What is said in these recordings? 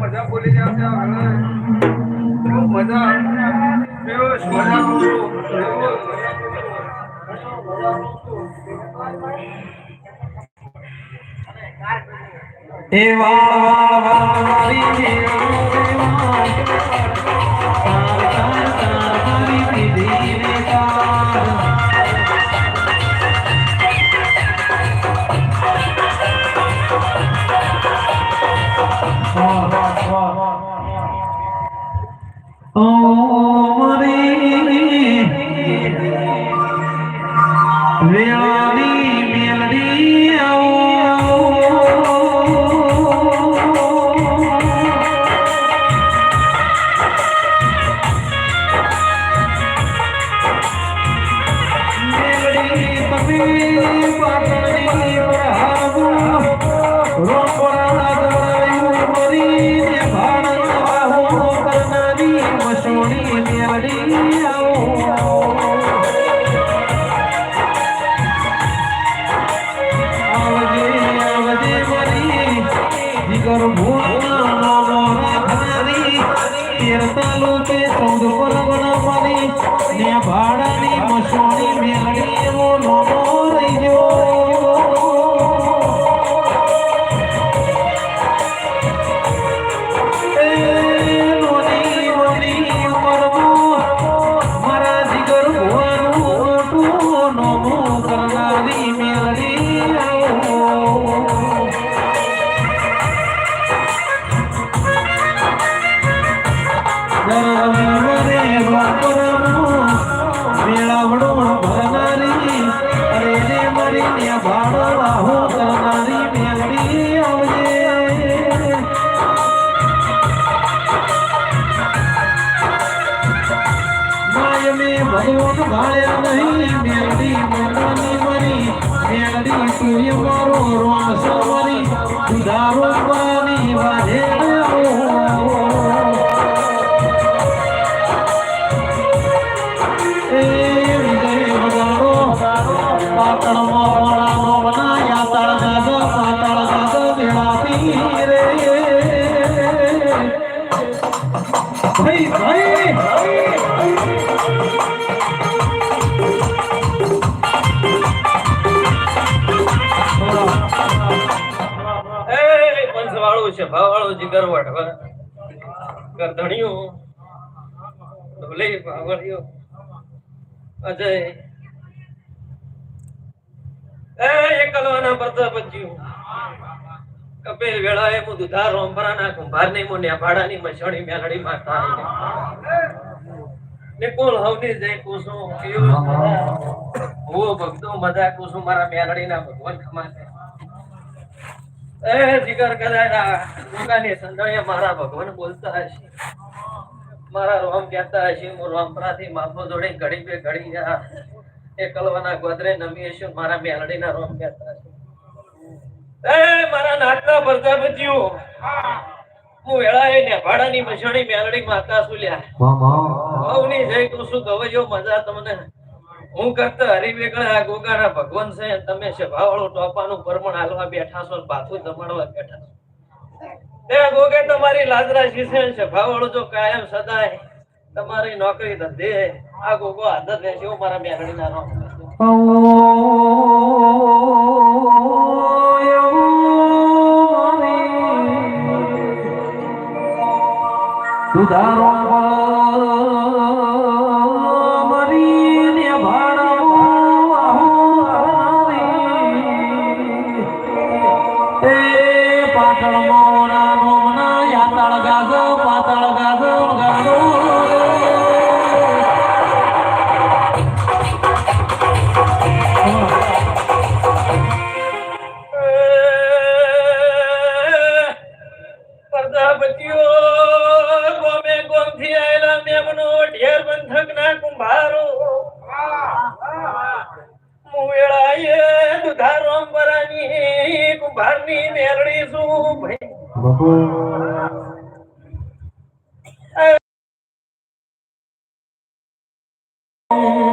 મજા બોલી મજા બેહોશ મજા કરું છું. બેહોશ મજા કરું છું. એ વાળ સૂર્ય મારો રોમ એ છે ભાવ વાળું જીગરવટ હવે. ગરધણિયું ઢોલે ભાવળિયો અજય. એ એકલવાના પ્રતાપજીયું કપિલ વેળાએ મુ દુધાર રોંભરાના કુંભારની મુ નેભાડાની મસણી મેલડી માતા નિકુલ હવની જય કુસુમ. કેવું હું ભક્તો મજા કુસુમ મારા મેલડીના ભગવાન ખમાતે એ જીગર કદાચ ગોગાની સંદળે મારા ભગવાન બોલતા હશે. મારા રોમ કહેતા હશે હું રોમપરાથી માફો જોડે ઘડી બે ઘડી જા એ કલવાના ગોદરે નમી હશે મારા મેલડીના રોમ કહેતા હશે. એ મારા નાતના પ્રજાપતિઓ હું વેળાએ નેભાડાની મસણી મેલડી માતા સુલ્યા. ભવની જય તું શું ગવજો મજા તમને હું કરતા હરિવેગળા આ ગોગાના ભગવાન છે, તમે તમે સભાવાળું ટોપાનું પરમણ હાલવા બેઠા છો પાછું જમાડવા બેઠા છો. એ ગોગે, તમારી લાદરા શીશે છે સભાવાળું જો કાયમ સદાય તમારી નોકરી ધંધે આ ગોગો આદત રહેશે હું મારા મેરડીના નામ સુધારો અરે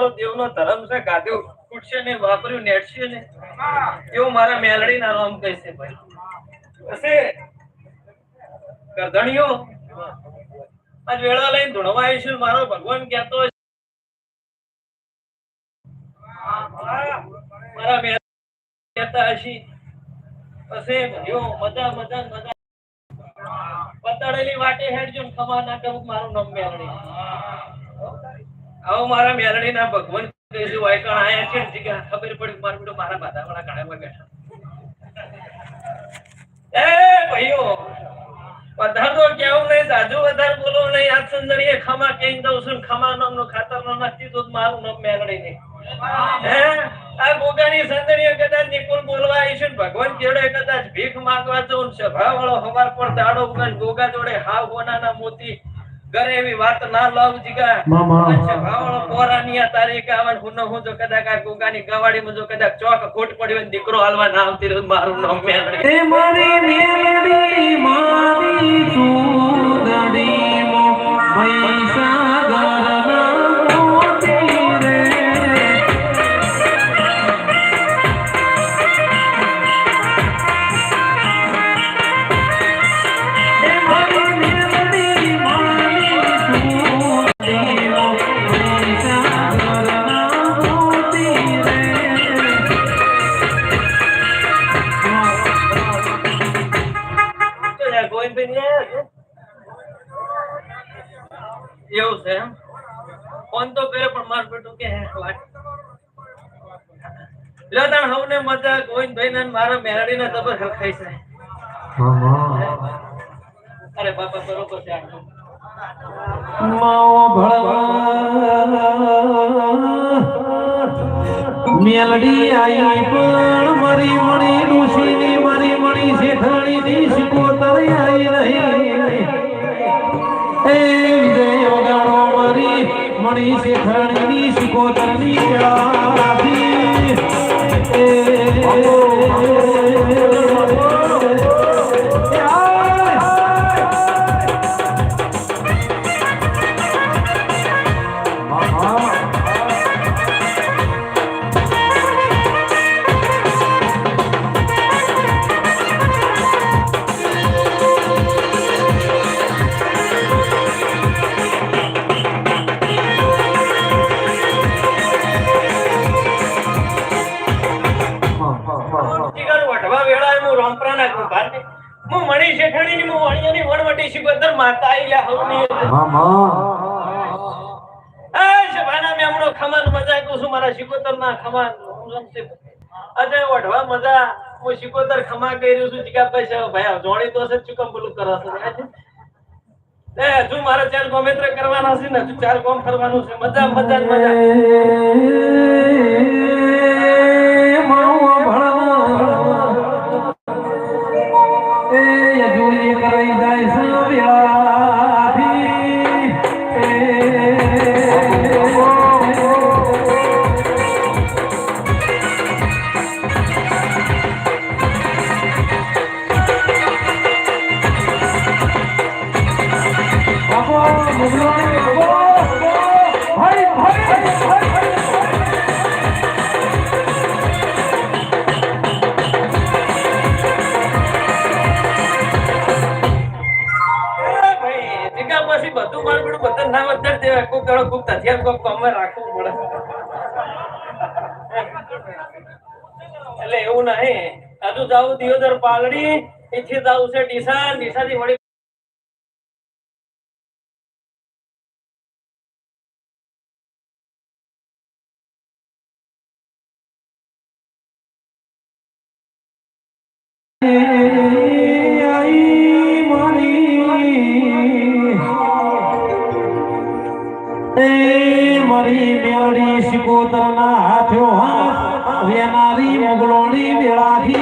નો મારો દેવનો ધર્મ છે ગાધ્યું ફૂટશે ને વાપર્યું નેટશે ને એવું મારા મેલડીના નામ કહેશે ભાઈ. હશે? કરધણીઓ આજ વેળા લઈને ધૂણવા આવીશું મારો ભગવાન કહેતો મારા મેળા કહેતા હશે. હશે ભાઈઓ મજા મજા મજા. પતળેલી વાટે હેડજો ખમા ના કરું મારું નામ મેલડી. આવો મારા મેલડી ના ભગવાન કહેજો વાયકણ આયા છે જી કે ખબર પડી માર બેટો મારા બાધા વાળા કાળામાં બેઠા. એ ભાઈઓ, વધારે તો કેવું નહીં, જાજુ વધાર બોલો નહીં, આ સુંદરીએ ખમા કહી દઉં છું ખમા નામ નો ખાતર નો નથી તો મારું નામ મેલડી નહીં હે? આ ગોગાની સંદડીએ કદાચ નિપુણ બોલવા આવી છે ભગવાન કેવડે કદાચ ભીખ માંગવા જવું સભા વાળો હવાર પર દાડો ગોગા જોડે હાવ હોનાના મોતી ઘરે એવી વાત ના લાવ જીગા મામા. પોરાનિયા તારીખે આવે ને હુનો હું જો કદાચ આ ગોગાની ગવાડીમાં જો કદાચ ચોક ખોટ પડ્યો ને દીકરો હાલવા ના આવતી રહ્યું મારું નામ મેલડી તે મારી મેલડી મારી સુદડી મો મહીસાગરના લ્યો હવને મજા ગોવિંદભાઈ ને મારા મેરડી ના જબર હરખાઈ છે. અરે બાપા બરોબર છે માઓ ભળવા મેલડી આઈ પણ મરી મણી ઋષિની મરી મણી શેઠાણી ની શિકોતર આઈ રહી એ વિજય વગાડો મરી મણી શેઠાણી ની શિકોતરની Yes. વાણિયાની વણવટી શિકોતર માતા આઈ લ્યા હવની. એ શબાના મે હમણો ખમાન મજા કહું છું મારા શિકોતરના ખમાન. હું રમશે. વઢવા મજા હું શિકોતર ખમા કરી રહ્યો છું જીગાભાઈ સાહેબ ભાઈ જોણી તો છે ચુકમ પેલું કરો છો? એ હજુ મારે ચાર ગોમેત્ર કરવાના છે ને હજુ ચાર ગોમ કરવાનું છે. મજા મજા મજા. દાડો કોક કમે રાખવું પડે એટલે એવું નહીં હજુ જાવું દિયોદર પાલડી એથી જાવું છે ડીસા ડીસાથી વળી મારી મેળડી શિકોતરના હાથો હાથ વેનારી મુગલોની વેળાથી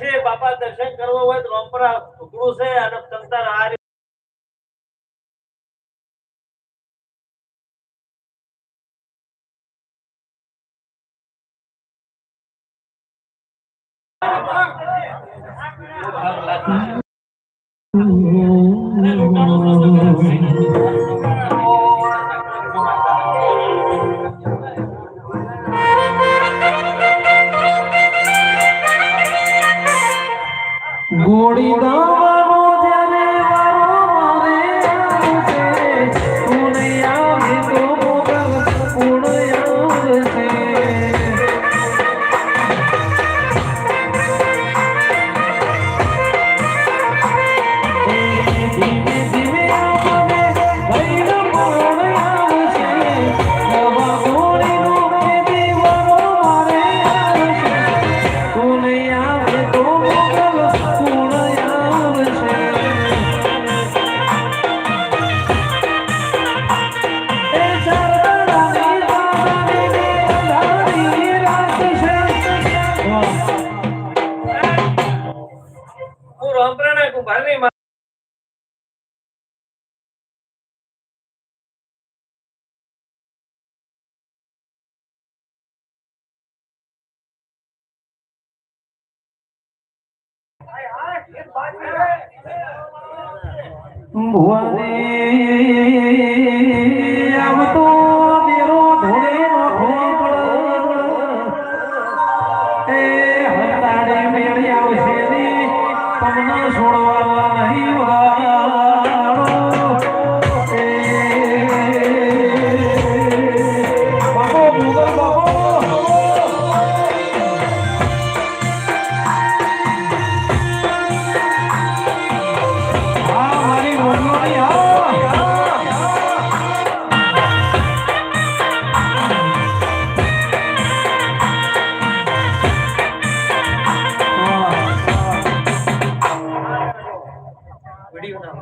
છે બાપા દર્શન કરવા હોય તો રોમપરા ટુકડું છે અને તમતાર આ Thank. ભુવને આવતું விடிவு நான்